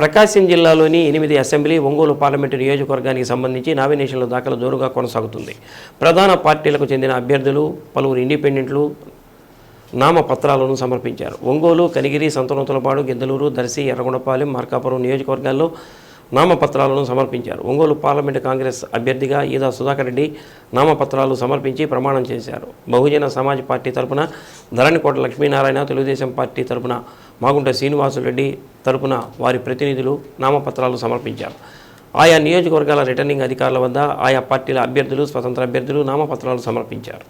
ప్రకాశం జిల్లాలోని ఎనిమిది assembly Ongole parliament నియోజకవర్గానికి సంబంధించి నామినేషన్ల దాఖలు జోరుగా కొనసాగుతుంది. ప్రధాన పార్టీలకు చెందిన అభ్యర్థులు పలువురు ఇండిపెండెంట్లు నామపత్రాలను సమర్పించారు. ఒంగోలు కనిగిరి సంతనోతులపాడు గిద్దలూరు దర్శి ఎర్రగొండపాలెం మార్కాపురం నియోజకవర్గాల్లో నామపత్రాలను సమర్పించారు. ఒంగోలు పార్లమెంటు కాంగ్రెస్ అభ్యర్థిగా ఈదా సుధాకర్ రెడ్డి నామపత్రాలు సమర్పించి ప్రమాణం చేశారు. బహుజన సమాజ్ పార్టీ తరపున ధరణికోట లక్ష్మీనారాయణ తెలుగుదేశం పార్టీ తరపున మాగుంట శ్రీనివాసులరెడ్డి తరపున వారి ప్రతినిధులు నామపత్రాలు సమర్పించారు. ఆయా నియోజకవర్గాల రిటర్నింగ్ అధికారుల వద్ద ఆయా పార్టీల అభ్యర్థులు స్వతంత్ర అభ్యర్థులు నామపత్రాలు సమర్పించారు.